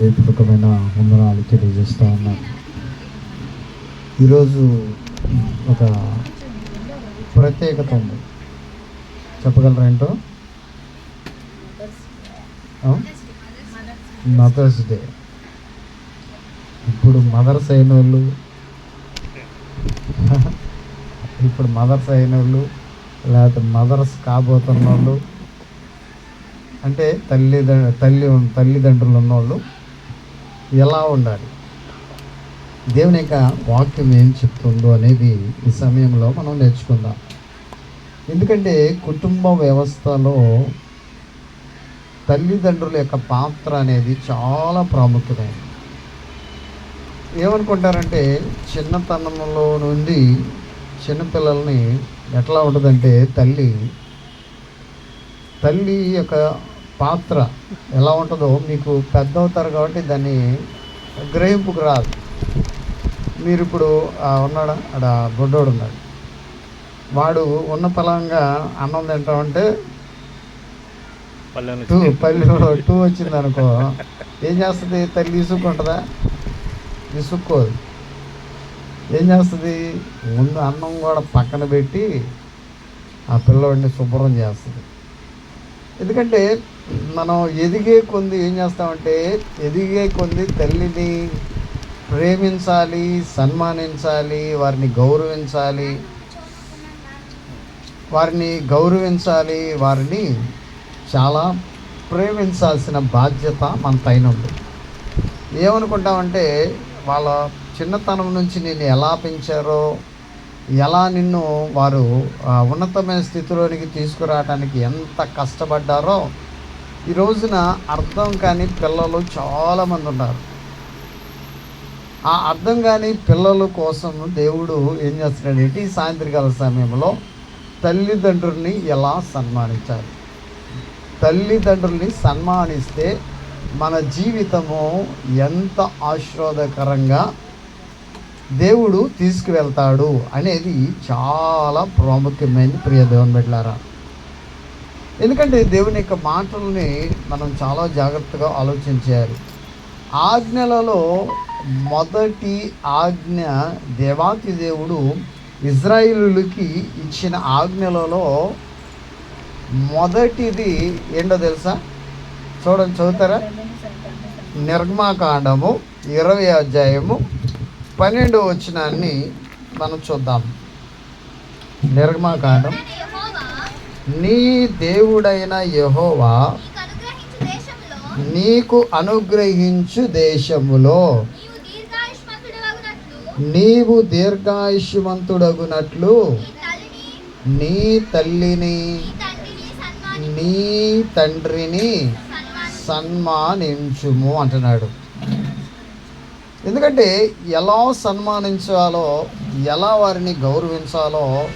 హృదయపూర్వకమైన వందనాలు తెలియజేస్తూ ఉన్నాను ఈరోజు ఒక ప్రత్యేకత ఉంది. చెప్పగలరా ఏంటో? Mothers day. ఇప్పుడు మదర్స్ అయిన వాళ్ళు ఇప్పుడు మదర్స్ అయిన వాళ్ళు లేకపోతే మదర్స్ కాబోతున్న వాళ్ళు అంటే తల్లిదండ్రు తల్లి తల్లిదండ్రులు ఉన్నవాళ్ళు ఎలా ఉండాలి? దేవుని యొక్క వాక్యం ఏం చెప్తుందో అనేది ఈ సమయంలో మనం నేర్చుకుందాం. ఎందుకంటే కుటుంబ వ్యవస్థలో తల్లిదండ్రుల యొక్క పాత్ర అనేది చాలా ప్రాముఖ్యమైనది. ఏమనుకుంటారంటే చిన్నతనంలో నుండి చిన్నపిల్లల్ని ఎట్లా ఉంటుందంటే తల్లి తల్లి యొక్క పాత్ర ఎలా ఉంటుందో మీకు పెద్ద అవుతారు కాబట్టి దాన్ని గ్రహింపుకు రాదు. మీరు ఇప్పుడు ఉన్నాడా? ఆడ బొడ్డోడు ఉన్నాడు వాడు ఉన్న పలంగా అన్నం తింటామంటే టూ పల్లె టూ వచ్చింది అనుకో ఏం చేస్తుంది? తల్లి విసుక్కుంటుందా విసుక్కోదు ఏం చేస్తుంది? ముందు అన్నం కూడా పక్కన పెట్టి ఆ పిల్లవాడిని శుభ్రం చేస్తుంది. ఎందుకంటే మనం ఎదిగే కొంది ఏం చేస్తామంటే ఎదిగే కొంది తల్లిని ప్రేమించాలి సన్మానించాలి వారిని గౌరవించాలి. వారిని గౌరవించాలి వారిని చాలా ప్రేమించాల్సిన బాధ్యత మన పైన ఉంది. ఏమనుకుంటామంటే వాళ్ళ చిన్నతనం నుంచి నేను ఎలా పెంచారో ఎలా నిన్ను వారు ఉన్నతమైన స్థితిలోనికి తీసుకురావడానికి ఎంత కష్టపడ్డారో ఈ రోజున అర్థం కాని పిల్లలు చాలామంది ఉన్నారు. ఆ అర్థం కాని పిల్లల కోసం దేవుడు ఏం చేస్తున్నాడు? ఈ సాయంత్రకాల సమయంలో తల్లిదండ్రుల్ని ఎలా సన్మానించాలి? తల్లిదండ్రుల్ని సన్మానిస్తే మన జీవితము ఎంత ఆశీర్వాదకరంగా దేవుడు తీసుకువెళ్తాడు అనేది చాలా ప్రాముఖ్యమైనది ప్రియ దేవుని బిడ్డలారా ఎందుకంటే దేవుని యొక్క మాటల్ని మనం చాలా జాగ్రత్తగా ఆలోచించాలి. ఆజ్ఞలలో మొదటి ఆజ్ఞ దేవాతి దేవుడు ఇజ్రాయిలులకి ఇచ్చిన ఆజ్ఞలలో మొదటిది ఏంటో తెలుసా? చూడండి చదువుతారా? నిర్మాకాండము ఇరవై అధ్యాయము పన్నెండు వచనాన్ని మనం చూద్దాం. నిర్మాకాండం నీ దేవుడైన యెహోవా నీకు అనుగ్రహించు దేశములో నీవు దీర్ఘాయుష్మంతుడగునట్లు నీ తల్లిని నీ తండ్రిని. సన్మానించుము అంటున్నాడు ఎందుకంటే ఎలా సన్మానించాలో ఎలా వారిని గౌరవించాలో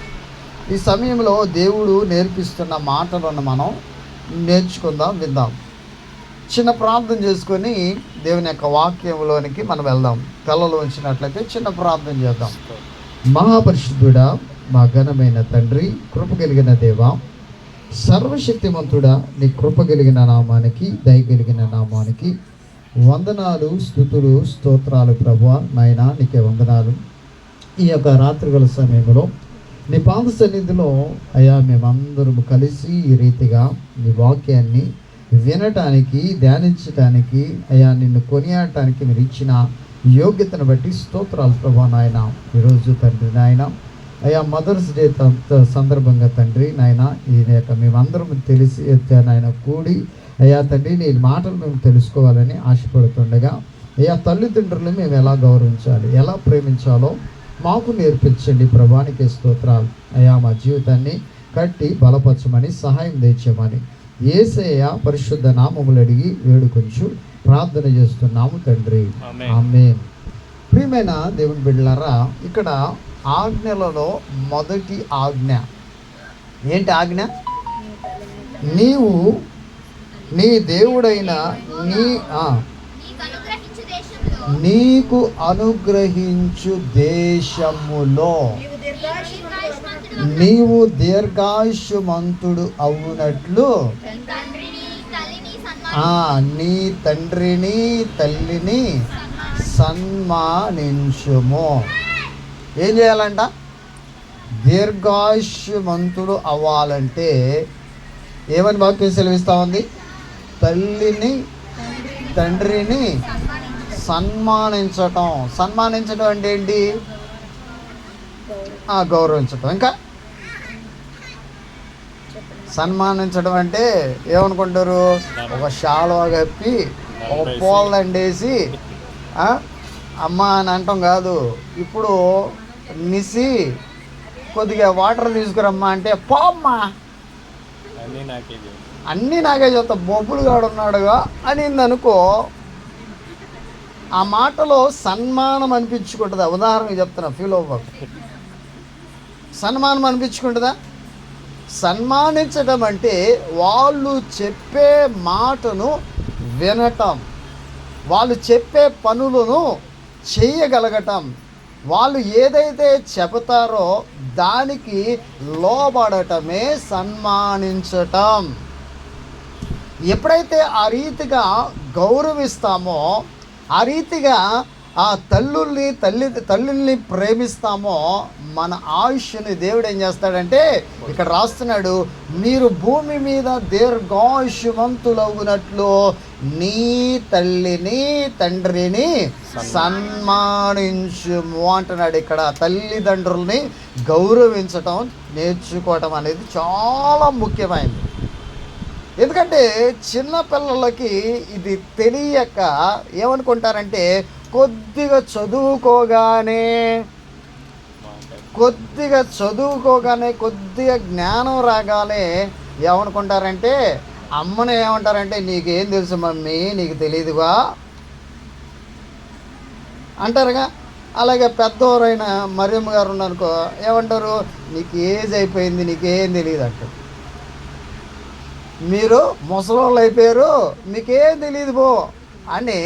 ఈ సమయంలో దేవుడు నేర్పిస్తున్న మాటలను మనం నేర్చుకుందాం విందాం. చిన్న ప్రార్థన చేసుకొని దేవుని యొక్క వాక్యంలోనికి మనం వెళ్దాం. కళ్ళలో ఉంచినట్లయితే చిన్న ప్రార్థన చేద్దాం. మహాపరిశుద్ధుడా మా ఘనమైన తండ్రి కృప కలిగిన దేవ సర్వశక్తిమంతుడా నీ కృప కలిగిన నామానికి దయ కలిగిన నామానికి వందనాలు స్థుతులు స్తోత్రాలు ప్రభు నాయన నీకే వందనాలు. ఈ యొక్క రాత్రిగల సమయంలో నీ పాద సన్నిధిలో అయా మేమందరం కలిసి ఈ రీతిగా నీ వాక్యాన్ని వినటానికి ధ్యానించటానికి అయా నిన్ను కొనియాడటానికి మీరు ఇచ్చిన యోగ్యతను బట్టి స్తోత్రాలు ప్రభా నాయన. ఈరోజు తండ్రి నాయన అయ్యా మదర్స్ డే సందర్భంగా తండ్రి నాయన ఈ యొక్క మేమందరం తెలిసి నాయన కూడి అయ్యా తండ్రి నీ మాటలు మేము తెలుసుకోవాలని ఆశపడుతుండగా అయ్యా తల్లిదండ్రులు మేము ఎలా గౌరవించాలి ఎలా ప్రేమించాలో మాకు నేర్పించండి ప్రభానికి స్తోత్రాలు. అయ్యా మా జీవితాన్ని కట్టి బలపరచమని సహాయం తెచ్చమని ఏసయ్య పరిశుద్ధ నామములు అడిగి వేడుకొంచు ప్రార్థన చేస్తున్నాము తండ్రి. ఆమె ప్రియమైన దేవుని బిడ్డలారా ఇక్కడ ఆజ్ఞలలో మొదటి ఆజ్ఞ. ఏంటి ఆజ్ఞ? నీవు నీ దేవుడైన నీ నీకు అనుగ్రహించు దేశములో నీవు దీర్ఘాయుష్మంతుడు అవునట్లు నీ తండ్రిని తల్లిని సన్మానించుము. ఏం చేయాలంట? దీర్ఘాయుష్మంతుడు అవ్వాలంటే ఏమని వాక్యం సెలవిస్తా ఉంది? తల్లిని తండ్రిని సన్మానించటం. సన్మానించడం అంటే ఏంటి? గౌరవించటం. ఇంకా? సన్మానించడం అంటే ఏమనుకుంటారు? ఒక శాలువ కప్పి ఒక పూల దండేసి అమ్మ అని అంటాం కాదు. ఇప్పుడు నిసి కొద్దిగా వాటర్ తీసుకురమ్మా అంటే పోమ్మా. అన్నీ నాకే చెప్పు. అన్నీ నాకే చెప్తా. బొబ్బులు గాడు ఉన్నాడుగా అనింది అనుకో ఆ మాటలో సన్మానం అనిపించుకుంటుందా? ఉదాహరణకు చెప్తున్నా ఫీల్ అవ్వకు. సన్మానం అనిపించుకుంటుందా? సన్మానించడం అంటే వాళ్ళు చెప్పే మాటను వినటం వాళ్ళు చెప్పే పనులను చేయగలగటం వాళ్ళు ఏదైతే చెబుతారో దానికి లోబడటమే సన్మానించటం. ఎప్పుడైతే ఆ రీతిగా గౌరవిస్తామో ఆ రీతిగా ఆ తల్లుల్ని తల్లి తల్లుల్ని ప్రేమిస్తామో మన ఆయుష్ని దేవుడు ఏం చేస్తాడంటే ఇక్కడ రాస్తున్నాడు మీరు భూమి మీద దీర్ఘాయుష్మంతులవునట్లు నీ తల్లిని తండ్రిని సన్మానించుము అంటున్నాడు ఇక్కడ. తల్లిదండ్రుల్ని గౌరవించటం నేర్చుకోవటం అనేది చాలా ముఖ్యమైనది. ఎందుకంటే చిన్న పిల్లలకి ఇది తెలియక ఏమనుకుంటారంటే కొద్దిగా చదువుకోగానే కొద్దిగా చదువుకోగానే కొద్దిగా జ్ఞానం రాగానే ఏమనుకుంటారంటే అమ్మను ఏమంటారంటే నీకేం తెలుసు మమ్మీ నీకు తెలియదుగా అంటారుగా. అలాగే పెద్దవారైన మరియమ్మ గారు ఉన్నారనుకో ఏమంటారు నీకు ఏజ్ అయిపోయింది నీకేం తెలియదు అంటారు. మీరు ముసలోళ్ళు అయిపోయారు మీకేం తెలియదు పో అని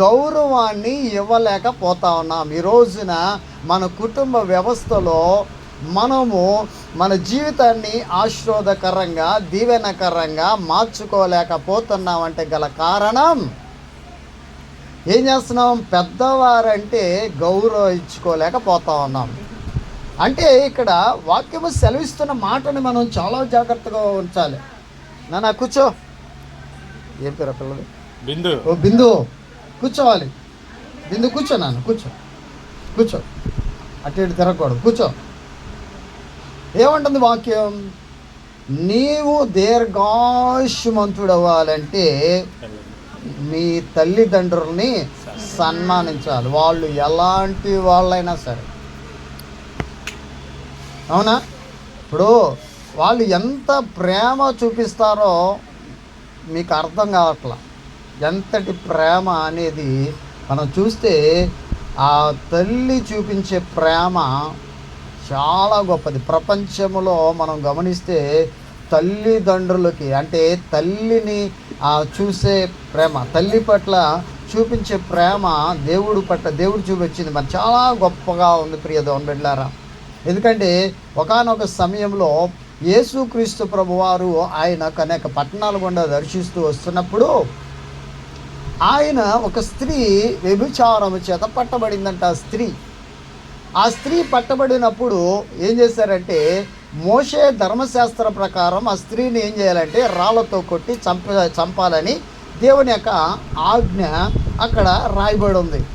గౌరవాన్ని ఇవ్వలేకపోతా ఉన్నాం. ఈ రోజున మన కుటుంబ వ్యవస్థలో మనము మన జీవితాన్ని ఆశ్రోదకరంగా దీవెనకరంగా మార్చుకోలేకపోతున్నామంటే గల కారణం ఏం చేస్తున్నాం? పెద్దవారంటే గౌరవించుకోలేకపోతా ఉన్నాం. అంటే ఇక్కడ వాక్యము సెలవిస్తున్న మాటని మనం చాలా జాగ్రత్తగా ఉంచాలి. నాన్న కూర్చో. ఏం పేరు ఆ పిల్లది? బిందు. ఓ బిందు. కూర్చోవాలి. బిందు కూర్చో నాన్న కూర్చో. కూర్చో. అటు ఇటు తిరగకూడదు. కూర్చో. ఏమంటుంది వాక్యం? నీవు దీర్ఘాయుష్మంతుడవ్వాలంటే మీ తల్లిదండ్రుల్ని సన్మానించాలి. వాళ్ళు ఎలాంటి వాళ్ళైనా సరే. అవునా? ఇప్పుడు వాళ్ళు ఎంత ప్రేమ చూపిస్తారో మీకు అర్థం కావట్లా. ఎంతటి ప్రేమ అనేది మనం చూస్తే ఆ తల్లి చూపించే ప్రేమ చాలా గొప్పది. ప్రపంచంలో మనం గమనిస్తే తల్లిదండ్రులకి అంటే తల్లిని చూసే ప్రేమ తల్లి పట్ల చూపించే ప్రేమ దేవుడు పట్ల దేవుడు చూపించింది. మరి చాలా గొప్పగా ఉంది ప్రియ దోన్ బిడ్లారా ఎందుకంటే ఒకానొక సమయంలో యేసుక్రీస్తు ప్రభువారు ఆయన అనేక పట్టణాలు గుండా దర్శిస్తూ వస్తున్నప్పుడు ఆయన ఒక స్త్రీ వ్యభిచారము చేత పట్టబడిందంట ఆ స్త్రీ. ఆ స్త్రీ పట్టబడినప్పుడు ఏం చేశారంటే మోషే ధర్మశాస్త్ర ప్రకారం ఆ స్త్రీని ఏం చేయాలంటే రాళ్ళతో కొట్టి చంప చంపాలని దేవుని యొక్క ఆజ్ఞ అక్కడ రాయబడి ఉంది.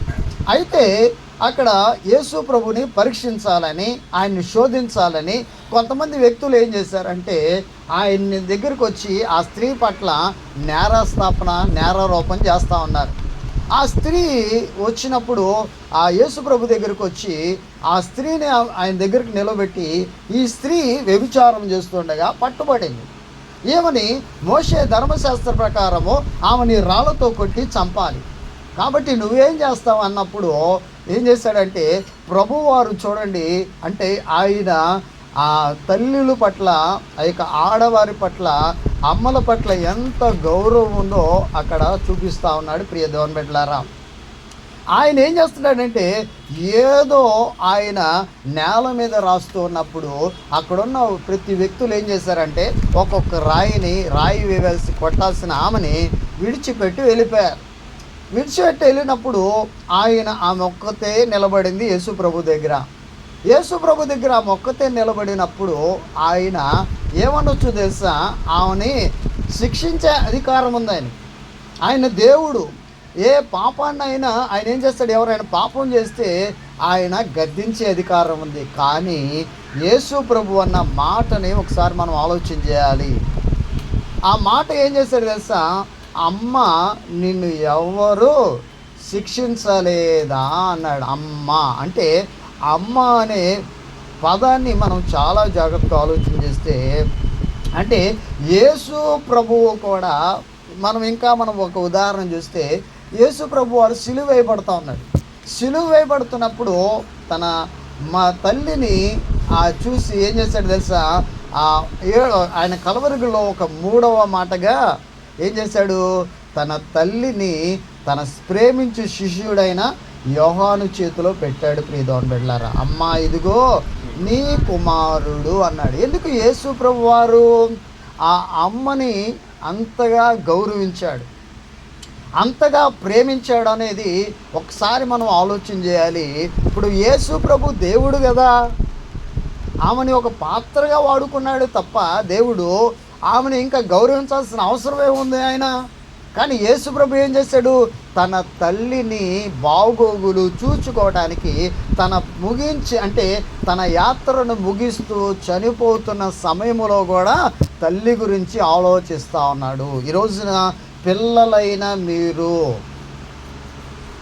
అయితే అక్కడ యేసు ప్రభుని పరీక్షించాలని ఆయన్ని శోధించాలని కొంతమంది వ్యక్తులు ఏం చేశారంటే ఆయన్ని దగ్గరికి వచ్చి ఆ స్త్రీ పట్ల నేరస్థాపన నేరారోపణ చేస్తూ ఉన్నారు. ఆ స్త్రీ వచ్చినప్పుడు ఆ యేసు ప్రభు దగ్గరికి వచ్చి ఆ స్త్రీని ఆయన దగ్గరికి నిలబెట్టి ఈ స్త్రీ వ్యభిచారం చేస్తుండగా పట్టుబడింది. ఏమని? మోషే ధర్మశాస్త్ర ప్రకారము ఆమెని రాళ్ళతో కొట్టి చంపాలి. కాబట్టి నువ్వేం చేస్తావు అన్నప్పుడు ఏం చేశాడంటే ప్రభువారు చూడండి అంటే ఆయన ఆ తల్లుల పట్ల ఆ యొక్క ఆడవారి పట్ల అమ్మల పట్ల ఎంత గౌరవం ఉందో అక్కడ చూపిస్తా ఉన్నాడు ప్రియ దేవన్ బిడ్డలారా. ఆయన ఏం చేస్తున్నాడంటే ఏదో ఆయన నేల మీద రాస్తూ ఉన్నప్పుడు అక్కడున్న ప్రతి వ్యక్తులు ఏం చేశారంటే ఒక్కొక్క రాయిని రాయి వేయాల్సి కొట్టాల్సిన ఆమెని విడిచిపెట్టి వెళ్ళిపోయారు. విడిచిపెట్టి వెళ్ళినప్పుడు ఆయన ఆ మొక్కతే నిలబడింది యేసు ప్రభు దగ్గర. యేసు ప్రభు దగ్గర ఆ మొక్కతే నిలబడినప్పుడు ఆయన ఏమనొచ్చు తెలుసా? ఆమెని శిక్షించే అధికారం ఉంది ఆయన ఆయన దేవుడు. ఏ పాపాన్ని అయినా ఆయన ఏం చేస్తాడు? ఎవరైనా పాపం చేస్తే ఆయన గద్దించే అధికారం ఉంది. కానీ యేసు ప్రభు అన్న మాటని ఒకసారి మనం ఆలోచన చేయాలి. ఆ మాట ఏం చేస్తాడు తెలుసా? అమ్మ నిన్ను ఎవరు శిక్షించలేదా అన్నాడు అమ్మ. అంటే అమ్మ అనే పదాన్ని మనం చాలా జాగ్రత్తగా ఆలోచన చేస్తే అంటే యేసు ప్రభువు కూడా మనం ఇంకా మనం ఒక ఉదాహరణ చూస్తే యేసు ప్రభు వాడు సిలువ ఉన్నాడు. సిలువ వేయబడుతున్నప్పుడు తన మా తల్లిని ఆ చూసి ఏం చేశాడు తెలుసా? ఆ ఆయన కలవరుగులో ఒక మూడవ మాటగా ఏం చేశాడు? తన తల్లిని తన ప్రేమించు శిష్యుడైన యోహాను చేతిలో పెట్టాడు ప్రియదోన్ బిడ్లారా అమ్మా ఇదిగో నీ కుమారుడు అన్నాడు. ఎందుకు యేసు ప్రభు వారు ఆ అమ్మని అంతగా గౌరవించాడు? అంతగా ప్రేమించాడు అనేది ఒకసారి మనం ఆలోచన చేయాలి. ఇప్పుడు యేసు ప్రభు దేవుడు కదా. ఆమెని ఒక పాత్రగా వాడుకున్నాడు తప్ప దేవుడు ఆమెను ఇంకా గౌరవించాల్సిన అవసరమే ఉంది ఆయన. కానీ యేసుప్రభు ఏం చేశాడు? తన తల్లిని బాగోగులు చూచుకోవడానికి తన ముగించి అంటే తన యాత్రను ముగిస్తూ చనిపోతున్న సమయంలో కూడా తల్లి గురించి ఆలోచిస్తూ ఉన్నాడు. ఈరోజున పిల్లలైన మీరు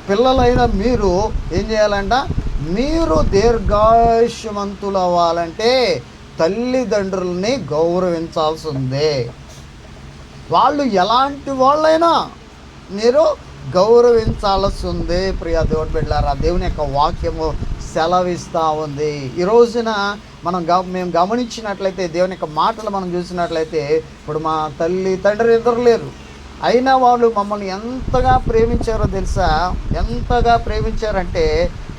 పిల్లలైన మీరు ఏం చేయాలంట? మీరు దీర్ఘాయుష్యమంతులు అవ్వాలంటే తల్లిదండ్రుల్ని గౌరవించాల్సి ఉంది వాళ్ళు ఎలాంటి వాళ్ళైనా మీరు గౌరవించాల్సి ఉందే ప్రియ దేవుని బిడ్డారా దేవుని యొక్క వాక్యము సెలవిస్తూ ఉంది. ఈ రోజున మనం గ మేము గమనించినట్లయితే దేవుని యొక్క మాటలు మనం చూసినట్లయితే ఇప్పుడు మా తల్లి తండ్రి ఇద్దరు లేరు. అయినా వాళ్ళు మమ్మల్ని ఎంతగా ప్రేమించారో తెలుసా? ఎంతగా ప్రేమించారంటే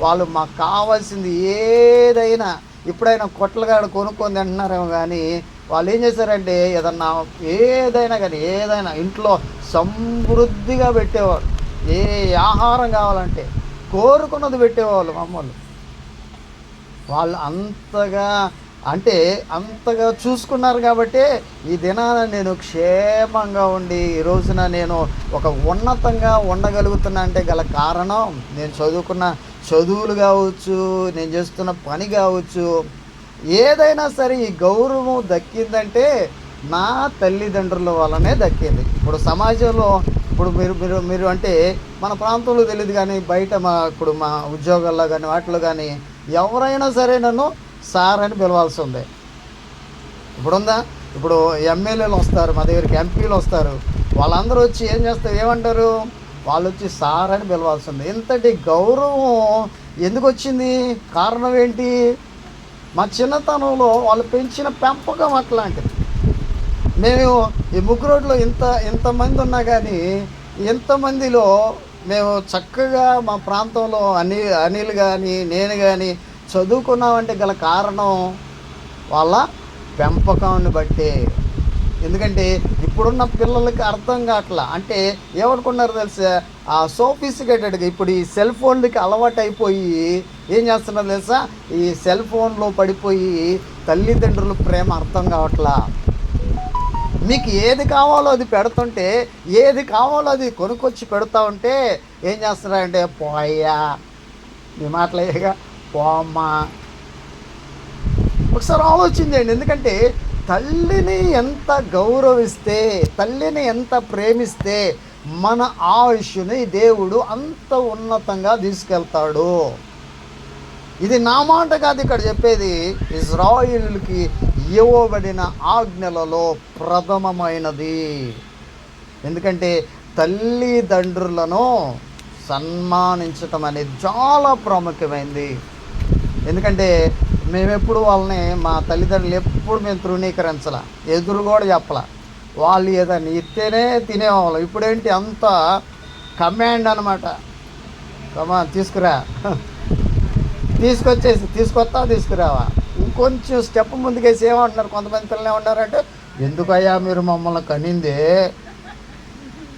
వాళ్ళు మాకు కావాల్సింది ఏదైనా ఇప్పుడైనా కొట్లగాడ కొనుక్కొని తింటున్నారేమో కానీ వాళ్ళు ఏం చేశారంటే ఏదన్నా ఏదైనా కానీ ఏదైనా ఇంట్లో సమృద్ధిగా పెట్టేవాళ్ళు. ఏ ఆహారం కావాలంటే కోరుకున్నది పెట్టేవాళ్ళు మమ్మల్ని. వాళ్ళు అంతగా అంటే అంతగా చూసుకున్నారు కాబట్టి ఈ దినాన నేను క్షేమంగా ఉండి ఈ రోజున నేను ఒక ఉన్నతంగా ఉండగలుగుతున్నా అంటే గల కారణం నేను చదువుకున్న చదువులు కావచ్చు నేను చేస్తున్న పని కావచ్చు ఏదైనా సరే ఈ గౌరవం దక్కిందంటే నా తల్లిదండ్రుల వల్లనే దక్కింది. ఇప్పుడు సమాజంలో ఇప్పుడు మీరు మీరు మీరు అంటే మన ప్రాంతంలో తెలియదు కానీ బయట మా ఇప్పుడు మా ఉద్యోగాల్లో కానీ వాటిలో కానీ ఎవరైనా సరే నన్ను సార్ అని పిలవాల్సి ఉంది. ఇప్పుడుందా? ఇప్పుడు ఎమ్మెల్యేలు వస్తారు మా దగ్గరికి ఎంపీలు వస్తారు. వాళ్ళందరూ వచ్చి ఏం చేస్తారు? ఏమంటారు? వాళ్ళు వచ్చి సార్ అని పిలవాల్సింది. ఇంతటి గౌరవం ఎందుకు వచ్చింది కారణం ఏంటి? మా చిన్నతనంలో వాళ్ళు పెంచిన పెంపకం అట్లాంటిది. మేము ఈ ముగ్గురోడ్లో ఇంత ఇంతమంది ఉన్నా కానీ ఇంతమందిలో మేము చక్కగా మా ప్రాంతంలో అని అనిల్ కానీ నేను కానీ చదువుకున్నామంటే గల కారణం వాళ్ళ పెంపకాన్ని బట్టే. ఎందుకంటే ఇప్పుడున్న పిల్లలకి అర్థం కావట్లా? అంటే ఏమనుకున్నారు తెలుసా? ఆ సోఫిస్టికేటెడ్గా ఇప్పుడు ఈ సెల్ ఫోన్లకి అలవాటు అయిపోయి ఏం చేస్తున్నారు తెలుసా? ఈ సెల్ ఫోన్లో పడిపోయి తల్లిదండ్రుల ప్రేమ అర్థం కావట్లా? మీకు ఏది కావాలో అది పెడుతుంటే ఏది కావాలో అది కొనుక్కొచ్చి పెడతా ఉంటే ఏం చేస్తున్నారంటే పోయా మీ మాటలయ్యగా పోమ్మా. ఒకసారి ఆలోచించండి. ఎందుకంటే తల్లిని ఎంత గౌరవిస్తే తల్లిని ఎంత ప్రేమిస్తే మన ఆయుష్ని దేవుడు అంత ఉన్నతంగా తీసుకెళ్తాడు. ఇది నా మాట కాదు ఇక్కడ చెప్పేది. ఇజ్రాయిల్కి ఇవ్వబడిన ఆజ్ఞలలో ప్రథమమైనది. ఎందుకంటే తల్లిదండ్రులను సన్మానించటం అనేది చాలా ప్రాముఖ్యమైంది. ఎందుకంటే మేమెప్పుడు వాళ్ళని మా తల్లిదండ్రులు ఎప్పుడు మేము తృణీకరించాల. ఎదురు కూడా చెప్పాల. వాళ్ళు ఏదైనా ఇస్తేనే తినేవాళ్ళం. ఇప్పుడేంటి అంత కమాండ్ అనమాట కమా తీసుకురా. తీసుకొచ్చేసి తీసుకొస్తా తీసుకురావా. ఇంకొంచెం స్టెప్ ముందుకేసి ఏమంటున్నారు? కొంతమంది పిల్లలు ఏమంటారంటే ఎందుకయ్యా మీరు మమ్మల్ని కనిందే?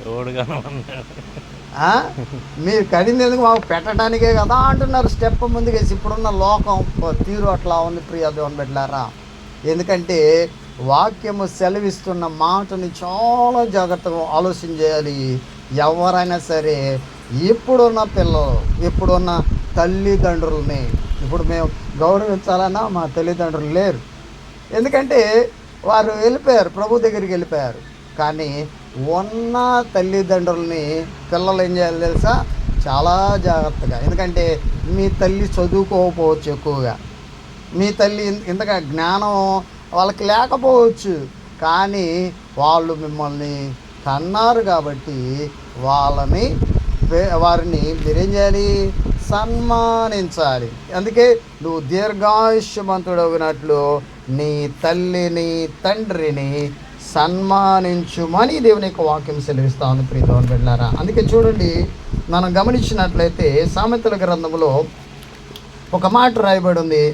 రోడ్డు మీరు కడింది ఎందుకు మాకు పెట్టడానికే కదా అంటున్నారు. స్టెప్ ముందుకేసి ఇప్పుడున్న లోకం తీరు అట్లా ఉంది ప్రియ దేవుని బిడ్డలారా. ఎందుకంటే వాక్యము సెలవిస్తున్న మాటని చాలా జాగ్రత్తగా ఆలోచన చేయాలి. ఎవరైనా సరే ఇప్పుడున్న పిల్లలు ఇప్పుడున్న తల్లిదండ్రులని ఇప్పుడు మేము గౌరవించాలన్నా మా తల్లిదండ్రులు లేరు. ఎందుకంటే వారు వెళ్ళిపోయారు ప్రభు దగ్గరికి వెళ్ళిపోయారు. కానీ ఉన్న తల్లిదండ్రులని పిల్లలు ఏం చేయాలి తెలుసా? చాలా జాగ్రత్తగా. ఎందుకంటే మీ తల్లి చదువుకోకపోవచ్చు ఎక్కువగా. మీ తల్లి ఇంతగా జ్ఞానం వాళ్ళకి లేకపోవచ్చు. కానీ వాళ్ళు మిమ్మల్ని కన్నారు కాబట్టి వాళ్ళని వారిని మీరేం చేయాలి? సన్మానించాలి. అందుకే నువ్వు దీర్ఘాయుష్యమంతుడగినట్లు నీ తల్లిని తండ్రిని సన్మానించుమని దేవుని యొక్క వాక్యం సెలవిస్తామని ఉంది వెళ్ళారా అందుకే చూడండి మనం గమనించినట్లయితే సామెతల గ్రంథంలో ఒక మాట రాయబడి ఉంది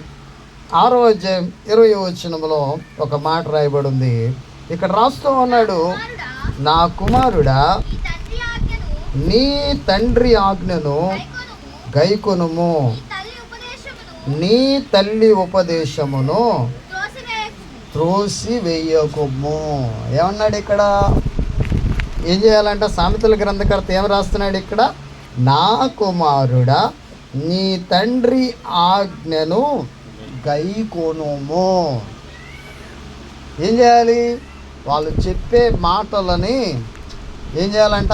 ఆరో అధ్యాయం ఇరవై వచనంలో ఒక మాట రాయబడి ఉంది ఇక్కడ రాస్తూ ఉన్నాడు నా కుమారుడా నీ తండ్రి ఆజ్ఞను గైకొనుము. నీ తల్లి ఉపదేశమును నీ తల్లి ఉపదేశమును త్రోసివేయకుము. త్రోసి వేయకుము ఏమన్నాడు ఇక్కడ? ఏం చేయాలంటే? సామెతల గ్రంథకర్త ఏం రాస్తున్నాడు ఇక్కడ? నా కుమారుడా నీ తండ్రి ఆజ్ఞను గైకొనుము ఏం చేయాలి? వాళ్ళు చెప్పే మాటలని ఏం చేయాలంట?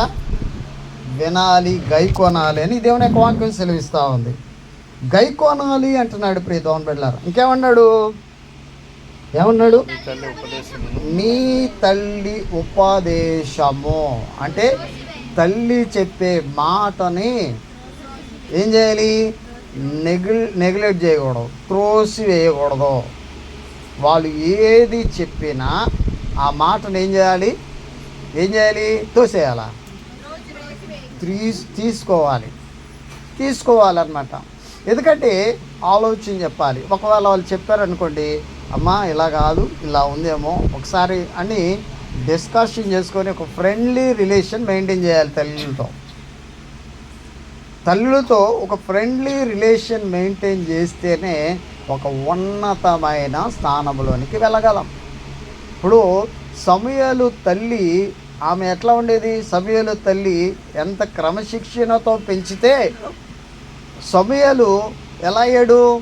వినాలి గైకొనాలి అని దేవుని యొక్క వాక్యం సెలవిస్తూ ఉంది. గైకొనాలి అంటున్నాడు ప్రీ దోన్ బిడ్డారు ఇంకేమన్నాడు? ఏమన్నాడు? నీ తల్లి ఉపదేశము. అంటే తల్లి చెప్పే మాటని ఏం చేయాలి? నెగ్ల్ నెగ్లెక్ట్ చేయకూడదు. త్రోసి వేయకూడదు వాళ్ళు ఏది చెప్పినా ఆ మాటను ఏం చేయాలి? ఏం చేయాలి? తోసేయాలా? తీస్ తీసుకోవాలి. తీసుకోవాలన్నమాట. ఎందుకంటే ఆలోచన చెప్పాలి. ఒకవేళ వాళ్ళు చెప్పారనుకోండి అమ్మా ఇలా కాదు ఇలా ఉందేమో. ఒకసారి అని డిస్కషన్ చేసుకొని ఒక ఫ్రెండ్లీ రిలేషన్ మెయింటైన్ చేయాలి తల్లులతో. తల్లులతో ఒక ఫ్రెండ్లీ రిలేషన్ మెయింటైన్ చేస్తేనే ఒక ఉన్నతమైన స్థానంలోనికి వెళ్ళగలం. ఇప్పుడు సమయాలు తల్లి ఆమె ఎట్లా ఉండేది? సమయాలు తల్లి ఎంత క్రమశిక్షణతో పెంచితే సమయాలు ఎలా అయ్యాడు?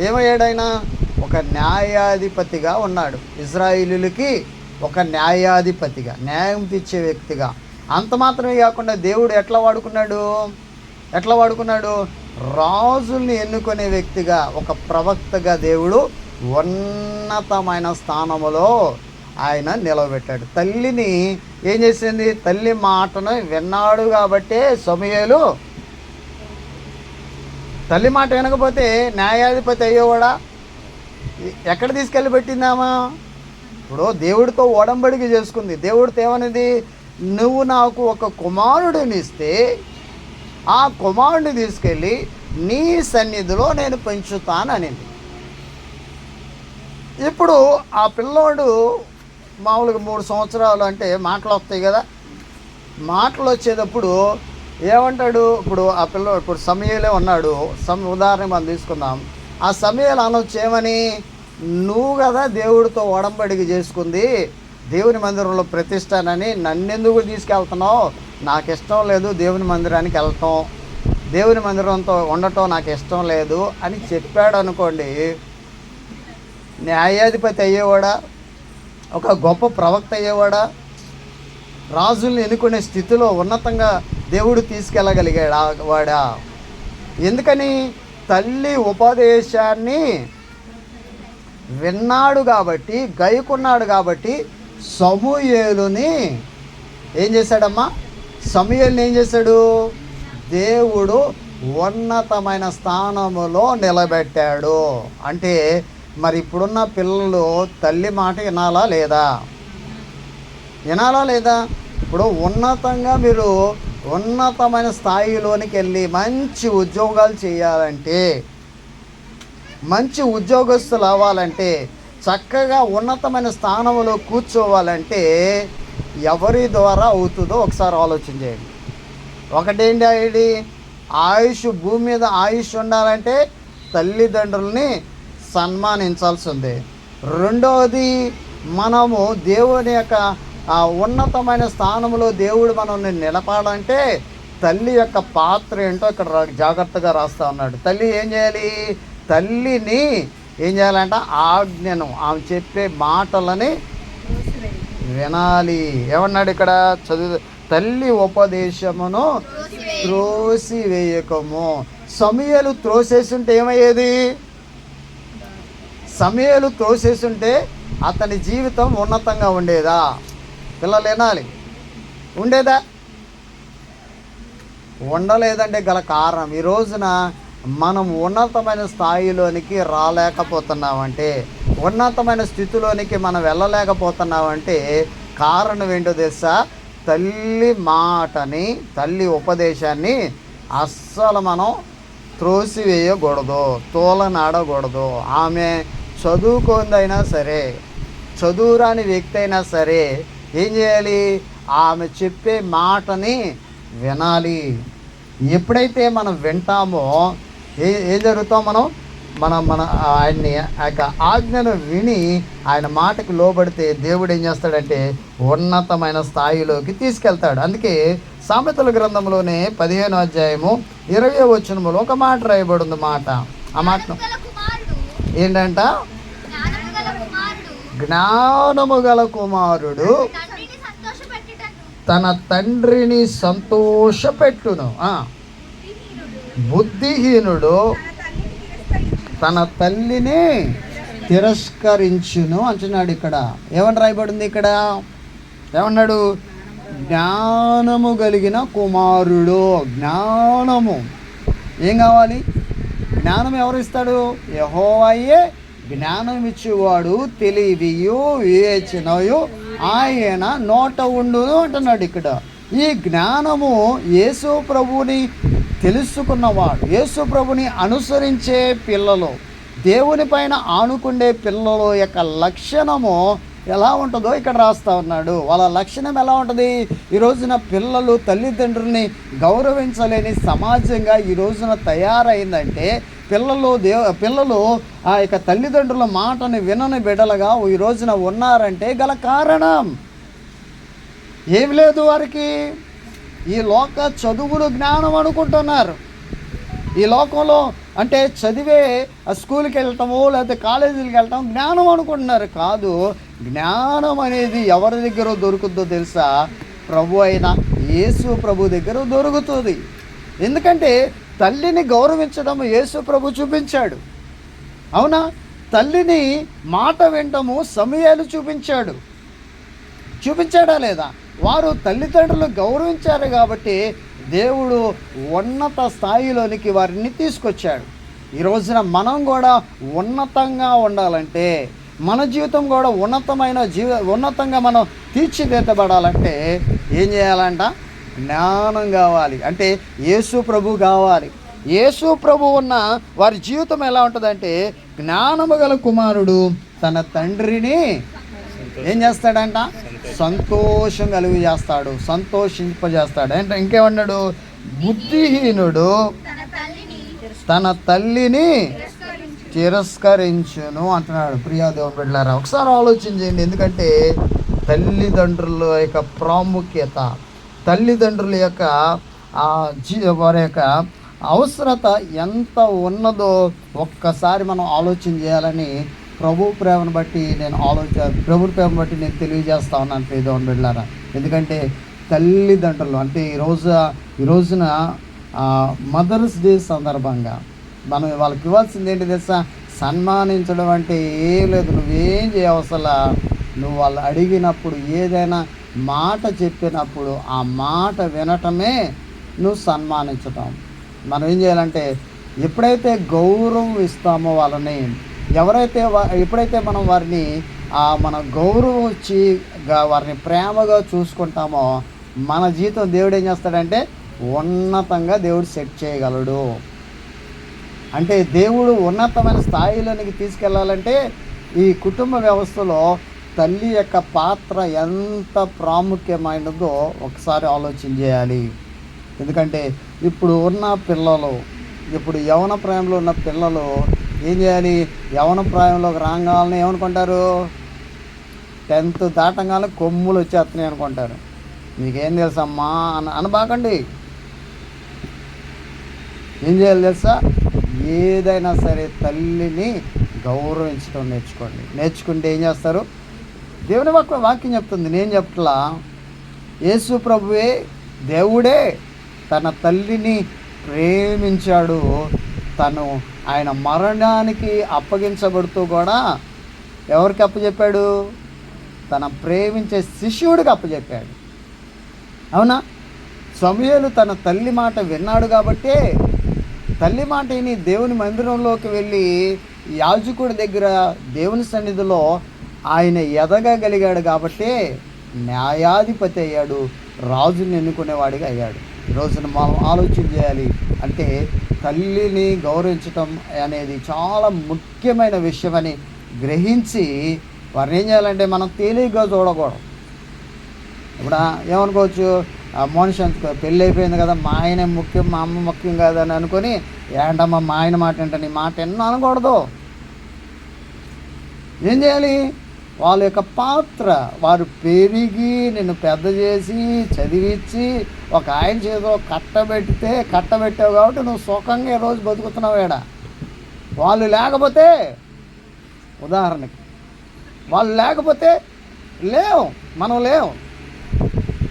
ఏమయ్యాడైనా ఒక న్యాయాధిపతిగా ఉన్నాడు. ఇజ్రాయిలులకి ఒక న్యాయాధిపతిగా న్యాయం తెచ్చే వ్యక్తిగా. అంత మాత్రమే కాకుండా దేవుడు ఎట్లా వాడుకున్నాడు? ఎట్లా వాడుకున్నాడు? రాజుల్ని ఎన్నుకునే వ్యక్తిగా ఒక ప్రవక్తగా దేవుడు ఉన్నతమైన స్థానములో ఆయన నిలబెట్టాడు. తల్లిని ఏం చేసింది? తల్లి మాటను విన్నాడు కాబట్టే సమయలు తల్లి మాట వినకపోతే న్యాయాధిపతి అయ్యేవాడా? ఎక్కడ తీసుకెళ్ళి పెట్టిందామా? ఇప్పుడు దేవుడితో ఓడంబడికి చేసుకుంది. దేవుడితో ఏమనేది? నువ్వు నాకు ఒక కుమారుడిని ఇస్తే ఆ కుమారుడిని తీసుకెళ్ళి నీ సన్నిధిలో నేను పెంచుతాననింది. ఇప్పుడు ఆ పిల్లోడు మామూలుగా మూడు సంవత్సరాలు అంటే మాటలు వస్తాయి కదా. మాటలు వచ్చేటప్పుడు ఏమంటాడు? ఇప్పుడు ఆ పిల్లోడు ఇప్పుడు సమయలే ఉన్నాడు. సమ ఉదాహరణ మనం తీసుకుందాం. ఆ సమయాలు అనొచ్చు ఏమని నువ్వు కదా దేవుడితో ఒడంబడికి చేసుకుంది. దేవుని మందిరంలో ప్రతిష్టానని నన్నెందుకు తీసుకెళ్తున్నావు? నాకు ఇష్టం లేదు దేవుని మందిరానికి వెళ్ళటం. దేవుని మందిరంతో ఉండటం నాకు ఇష్టం లేదు అని చెప్పాడు అనుకోండి న్యాయాధిపతి అయ్యేవాడా? ఒక గొప్ప ప్రవక్త అయ్యేవాడా? రాజుల్ని ఎన్నుకునే స్థితిలో ఉన్నతంగా దేవుడు తీసుకెళ్ళగలిగాడా వాడా? ఎందుకని? తల్లి ఉపదేశాన్ని విన్నాడు కాబట్టి గైకున్నాడు కాబట్టి సమూయేలుని ఏం చేశాడమ్మా? సమూయేలుని ఏం చేశాడు? దేవుడు ఉన్నతమైన స్థానములో నిలబెట్టాడు. అంటే మరి ఇప్పుడున్న పిల్లలు తల్లి మాట వినాలా లేదా? వినాలా లేదా? ఇప్పుడు ఉన్నతంగా మీరు ఉన్నతమైన స్థాయిలోనికి వెళ్ళి మంచి ఉద్యోగాలు చేయాలంటే మంచి ఉద్యోగస్తులు అవ్వాలంటే చక్కగా ఉన్నతమైన స్థానంలో కూర్చోవాలంటే ఎవరి ద్వారా అవుతుందో ఒకసారి ఆలోచన చేయండి. ఒకటేంటి ఐడి? ఆయుష్ భూమి మీద ఆయుష్ ఉండాలంటే తల్లిదండ్రుల్ని సన్మానించాల్సి ఉంది రెండవది మనము దేవుని యొక్క ఆ ఉన్నతమైన స్థానంలో దేవుడు మనల్ని నిలపాలంటే తల్లి యొక్క పాత్ర ఏంటో ఇక్కడ జాగ్రత్తగా రాస్తా ఉన్నాడు. తల్లి ఏం చేయాలి? తల్లిని ఏం చేయాలంటే? ఆజ్ఞను ఆమె చెప్పే మాటలని వినాలి. ఏమన్నాడు ఇక్కడ? చదువు తల్లి ఉపదేశమును త్రోసి వేయకము సమయలు త్రోసేసుంటే ఏమయ్యేది? సమయలు త్రోసేసుంటే అతని జీవితం ఉన్నతంగా ఉండేదా? పిల్లలు వినాలి ఉండేదా? ఉండలేదంటే గల కారణం. ఈ రోజున మనం ఉన్నతమైన స్థాయిలోనికి రాలేకపోతున్నామంటే ఉన్నతమైన స్థితిలోనికి మనం వెళ్ళలేకపోతున్నామంటే కారణం ఏంటో తెలుసా? తల్లి మాటని తల్లి ఉపదేశాన్ని అస్సలు మనం త్రోసివేయకూడదు తోలనాడకూడదు. ఆమె చదువుకుందైనా సరే చదువురాని వ్యక్తి అయినా సరే ఏం చేయాలి? ఆమె చెప్పే మాటని వినాలి. ఎప్పుడైతే మనం వింటామో ఏ ఏం జరుగుతాం మనం? మన మన ఆయన్ని ఆ యొక్క ఆజ్ఞను విని ఆయన మాటకు లోబడితే దేవుడు ఏం చేస్తాడంటే ఉన్నతమైన స్థాయిలోకి తీసుకెళ్తాడు. అందుకే సామెతల గ్రంథంలోనే పదిహేను అధ్యాయము ఇరవై వచనములో ఒక మాట రాయబడి ఉంది మాట. ఆ మాట ఏంటంట? జ్ఞానము గల కుమారుడు తన తండ్రిని సంతోషపెట్టును. బుద్ధిహీనుడు. తన తల్లిని తిరస్కరించును అంటున్నాడు ఇక్కడ. ఏమని రాయబడింది ఇక్కడ? ఏమన్నాడు? జ్ఞానము కలిగిన కుమారుడు. జ్ఞానము. ఏం కావాలి? జ్ఞానం ఎవరు ఇస్తాడు? యహోవయ్యే జ్ఞానం ఇచ్చేవాడు తెలివియు వివేచనయు ఆయన నోట ఉండును అంటున్నాడు ఇక్కడ. ఈ జ్ఞానము యేసు ప్రభుని తెలుసుకున్నవాడు యేసు ప్రభుని అనుసరించే పిల్లలు దేవుని పైన ఆనుకుండే పిల్లల యొక్క లక్షణము ఎలా ఉంటుందో ఇక్కడ రాస్తా ఉన్నాడు. వాళ్ళ లక్షణం ఎలా ఉంటుంది? ఈ రోజున పిల్లలు తల్లిదండ్రుల్ని గౌరవించలేని సమాజంగా ఈ రోజున తయారైందంటే పిల్లలు దేవ పిల్లలు ఆ యొక్క తల్లిదండ్రుల మాటని వినని బిడలుగా ఈ రోజున ఉన్నారంటే గల కారణం. ఏమి లేదు వారికి. ఈ లోక చదువులు జ్ఞానం అనుకుంటున్నారు. ఈ లోకంలో అంటే చదివే ఆ స్కూల్కి వెళ్ళటము లేకపోతే కాలేజీలకు వెళ్ళటం జ్ఞానం అనుకుంటున్నారు. కాదు జ్ఞానం అనేది ఎవరి దగ్గర దొరుకుతుందో తెలుసా? ప్రభు అయిన యేసు ప్రభు దగ్గర దొరుకుతుంది. ఎందుకంటే తల్లిని గౌరవించడం యేసు ప్రభు చూపించాడు. అవునా? తల్లిని మాట వింటము సమయాలు చూపించాడు. చూపించాడా లేదా? వారు తల్లిదండ్రులు గౌరవించారు కాబట్టి దేవుడు ఉన్నత స్థాయిలోనికి వారిని తీసుకొచ్చాడు. ఈ రోజున మనం కూడా ఉన్నతంగా ఉండాలంటే మన జీవితం కూడా ఉన్నతమైన జీవ ఉన్నతంగా మనం తీర్చిదిద్దబడాలంటే ఏం చేయాలంట? జ్ఞానం కావాలి. అంటే యేసు ప్రభు కావాలి. యేసు ప్రభు ఉన్న వారి జీవితం ఎలా ఉంటుందంటే జ్ఞానము గల కుమారుడు తన తండ్రిని ఏం చేస్తాడంట? సంతోషం కలుగు చేస్తాడు సంతోషింపజేస్తాడు. అంటే ఇంకేమన్నాడు? బుద్ధిహీనుడు తన తల్లిని తిరస్కరించును అంటున్నాడు. ప్రియా దేవుని బిడ్డలారా ఒకసారి ఆలోచించండి. ఎందుకంటే తల్లిదండ్రుల యొక్క ప్రాముఖ్యత తల్లిదండ్రుల యొక్క జీ వారి యొక్క అవసరత ఎంత ఉన్నదో ఒక్కసారి మనం ఆలోచన చేయాలని ప్రభు ప్రేమను బట్టి నేను ఆలోచన ప్రభు ప్రేమను బట్టి నేను తెలియజేస్తా ఉన్నాను ప్రియ దేవుని ఎందుకంటే తల్లిదండ్రులు అంటే ఈరోజు ఈ రోజున మదర్స్ డే సందర్భంగా మనం వాళ్ళకి ఇవ్వాల్సింది ఏంటి తెలుసా? సన్మానించడం అంటే ఏం లేదు. నువ్వేం చేయవసలా? నువ్వు వాళ్ళు అడిగినప్పుడు ఏదైనా మాట చెప్పినప్పుడు ఆ మాట వినటమే నువ్వు సన్మానించటం. మనం ఏం చేయాలంటే ఎప్పుడైతే గౌరవం ఇస్తామో వాళ్ళని ఎవరైతే ఎప్పుడైతే మనం వారిని ఆ మన గౌరవం ఇచ్చి వారిని ప్రేమగా చూసుకుంటామో మన జీవితం దేవుడు ఏం చేస్తాడంటే ఉన్నతంగా దేవుడు సెట్ చేయగలడు. అంటే దేవుడు ఉన్నతమైన స్థాయిలోనికి తీసుకెళ్ళాలంటే ఈ కుటుంబ వ్యవస్థలో తల్లి యొక్క పాత్ర ఎంత ప్రాముఖ్యమైనదో ఒకసారి ఆలోచన చేయాలి. ఎందుకంటే ఇప్పుడు ఉన్న పిల్లలు ఇప్పుడు యవన ప్రాయంలో ఉన్న పిల్లలు ఏం చేయాలి? యవన ప్రాయంలోకి రాగాలని ఏమనుకుంటారు? టెన్త్ దాటంగానే కొమ్ములు వచ్చేస్తున్నాయి అనుకుంటారు. మీకేం తెలుసమ్మా అని అనబాకండి. ఏం చేయాలి తెలుసా? ఏదైనా సరే తల్లిని గౌరవించడం నేర్చుకోండి. నేర్చుకుంటే ఏం చేస్తారు? దేవుని వాక్య వాక్యం చెప్తుంది. నేను చెప్తలా యేసు ప్రభువే దేవుడే. తన తల్లిని ప్రేమించాడు. తను ఆయన మరణానికి అప్పగించబడుతూ కూడా ఎవరికి అప్పచెప్పాడు? తన ప్రేమించే శిష్యుడికి అప్పచెప్పాడు. అవునా? సమయలు తన తల్లి మాట విన్నాడు కాబట్టే తల్లి మాట విని దేవుని మందిరంలోకి వెళ్ళి యాజకుడి దగ్గర దేవుని సన్నిధిలో ఆయన ఎదగగలిగాడు కాబట్టే న్యాయాధిపతి అయ్యాడు. రాజుని ఎన్నుకునేవాడిగా అయ్యాడు. ఈ రోజున మనం ఆలోచన చేయాలి అంటే తల్లిని గౌరవించటం అనేది చాలా ముఖ్యమైన విషయమని గ్రహించి వారిని ఏం చేయాలంటే మనం తేలిగ్గా చూడకూడదు. ఇప్పుడు ఏమనుకోవచ్చు? మనిషి అనుకో పెళ్ళి అయిపోయింది కదా మా ఆయన ముఖ్యం మా అమ్మ ముఖ్యం కాదని అనుకొని ఏంటమ్మా మా ఆయన మాట ఏంటని మాట ఎన్నో అనకూడదు. ఏం చేయాలి? వాళ్ళ యొక్క పాత్ర. వారు పెరిగి నిన్ను పెద్ద చేసి చదివించి ఒక ఆయన చేతిలో కట్టబెట్టితే కట్టబెట్టావు కాబట్టి నువ్వు సుఖంగా ఈరోజు రోజు బతుకుతున్నావు ఏడ? వాళ్ళు లేకపోతే ఉదాహరణకి వాళ్ళు లేకపోతే లేవు మనం లేవు.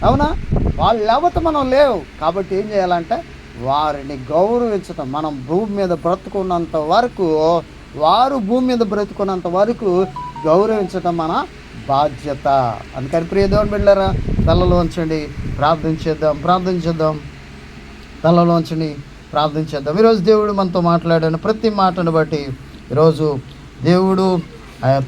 అవునా? వాళ్ళు లేకపోతే మనం లేవు. కాబట్టి ఏం చేయాలంటే వారిని గౌరవించటం. మనం భూమి మీద బ్రతుకున్నంత వరకు వారు భూమి మీద బ్రతుకున్నంత వరకు గౌరవించటం మన బాధ్యత. అందుకని ప్రియదేవుని బిడ్డారా తలలో ఉంచండి ప్రార్థన చేద్దాం ప్రార్థన చేద్దాం. తలలో ఉంచండి ప్రార్థన చేద్దాం. ఈరోజు దేవుడు మనతో మాట్లాడిన ప్రతి మాటను బట్టి ఈరోజు దేవుడు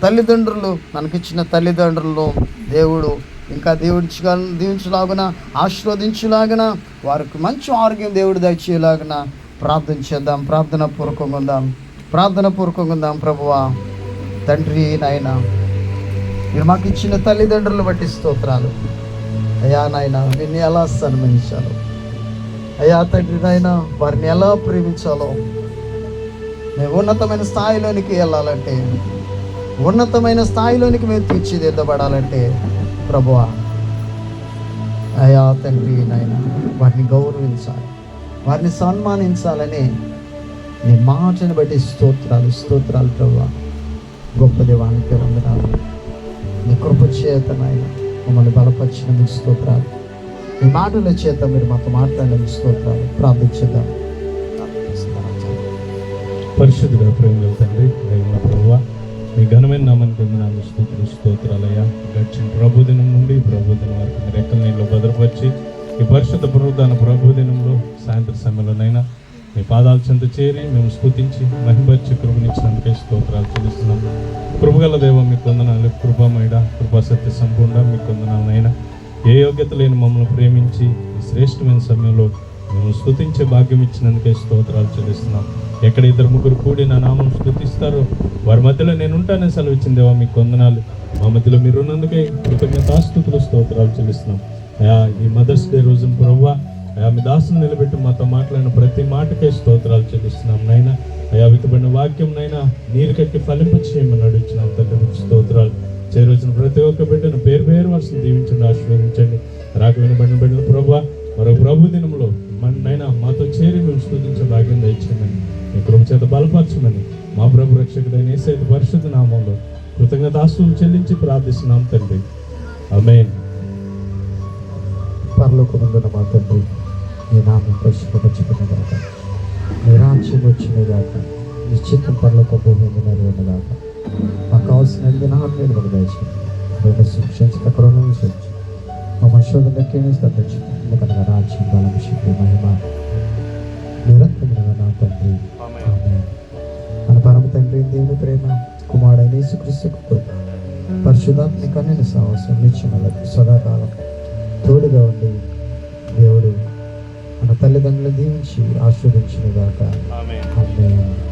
తల్లిదండ్రులు మనకిచ్చిన తల్లిదండ్రులు దేవుడు ఇంకా దేవుడిగా దీవించలాగున ఆశీర్వదించలాగున వారికి మంచి ఆరోగ్యం దేవుడు దయచేయలాగున ప్రార్థన చేద్దాం. ప్రార్థన పూర్వకంగా ఉందాం. ప్రార్థన పూర్వకంగా ఉందాం ప్రభువా. తండ్రి నాయన మీరు మాకు ఇచ్చిన తల్లిదండ్రులు బట్టి స్తోత్రాలు. అయ్యా నాయన నిన్ను ఎలా సన్మానించాలో. అయ్యా తండ్రి నాయన వారిని ఎలా ప్రేమించాలో. మేము ఉన్నతమైన స్థాయిలోనికి వెళ్ళాలంటే ఉన్నతమైన స్థాయిలోనికి మేము తీర్చిదిద్దబడాలంటే ప్రభువా అయా తండ్రి నాయన వారిని గౌరవించాలి. వారిని సన్మానించాలని నీ మాటను బట్టి స్తోత్రాలు స్తోత్రాలు ప్రభు గొప్ప దేవానికి వందనాలు మీ కృప చేత నాయన మమ్మల్ని బలపరిచిన మీకు స్తోత్రాలు. మీ మాటల చేత మీరు మాతో మాట్లాడిన మీకు స్తోత్రాలు. ప్రార్థించేద్దాం పరిశుద్ధుడ ప్రేమల తండ్రి ప్రేమ ప్రభు మీ ఘనమైన నామానికి వందనాలు స్తోత్రులు స్తోత్రాలయ్యా గడిచిన ప్రభుదినం నుండి ఈ ప్రభుదినం వరకు మీరు ఎక్కడ నీళ్ళు భద్రపరిచి ఈ పరిశుద్ధ పునరుద్ధాన ప్రభుదినంలో సాయంత్రం సమయంలోనైనా మీ పాదాల చెంత చేరి మేము స్ఫుతించి మహిమర్చి కృపనిచ్చినందుకే స్తోత్రాలు చెల్లిస్తున్నాం. కృపగల దేవ మీకు వందనాలు కృపమైడ కృపా సత్య సంపూర్ణ మీకు వందనాలనైనా ఏ యోగ్యత లేని మమ్మల్ని ప్రేమించి ఈ శ్రేష్టమైన సమయంలో మేము స్థుతించే భాగ్యం ఇచ్చినందుకే స్తోత్రాలు చెల్లిస్తున్నాం. ఎక్కడ ఇద్దరు ముగ్గురు కూడి నా నామం స్థుతిస్తారో వారి మధ్యలో నేను ఉంటానని సెలవిచ్చిన దేవా మీకు వందనాలు మా మధ్యలో మీరు ఉన్నందుకే కృతజ్ఞతాస్తుతులు స్తోత్రాలు చెల్లిస్తున్నాం. ఈ మదర్స్ డే రోజున ప్రవ్వా అయా మీ దాసును నిలబెట్టి మాతో మాట్లాడిన ప్రతి మాటకే స్తోత్రాలు చెల్లిస్తున్నాం నైనా అయా విత్తబడిన వాక్యం నైనా నీరు కట్టి ఫలింప చేయమని అడుగుతున్నాం తండ్రి స్తోత్రాలు. చేరవచ్చిన ప్రతి ఒక్క బిడ్డను పేరు పేరు వర్షం దీవించండి ఆశీర్వదించండి. రాక వినబడిన బిడ్డలు ప్రభా మరో ప్రభు దినంలో నైనా మాతో చేరి మేము స్థుతించే భాగ్యం దయచేయమని మీ కృప చేత బలపరచమని మా ప్రభు రక్షకుడైన ఏసైతే పరిశుద్ధ నామంలో కృతజ్ఞతాస్తులు చెల్లించి ప్రార్థిస్తున్నాం తండ్రి. అమేన్ పరలోకమందున మా తండ్రి నీ నామం పరిశుభ్రపరచుకున్న గాక నీ రాజ్యం వచ్చిన గాక నీ చిత్తం పరలోక భూమి మీద నెరవేరిన గాక మాకు కావాల్సిన దినాలు నేను మాకు దయచేయండి. శిక్షించిన కరోనా విషయించి మా శోధనకి తగ్గించుకుంది కనుక రాజ్యం బలం శక్తి మహిమ నిరంతరంగా నా తండ్రి. మన పరమ తండ్రి దేవుని ప్రేమ కుమారుడైన యేసుక్రీస్తు కృప పరిశుధాత్మిక నేను సాహసం నిత్యములకు సదాకాలం. తోడుగా ఉండి దేవుడు మన తల్లిదండ్రులు దీవించి ఆస్వాదించిన గాక. ఆమేన్.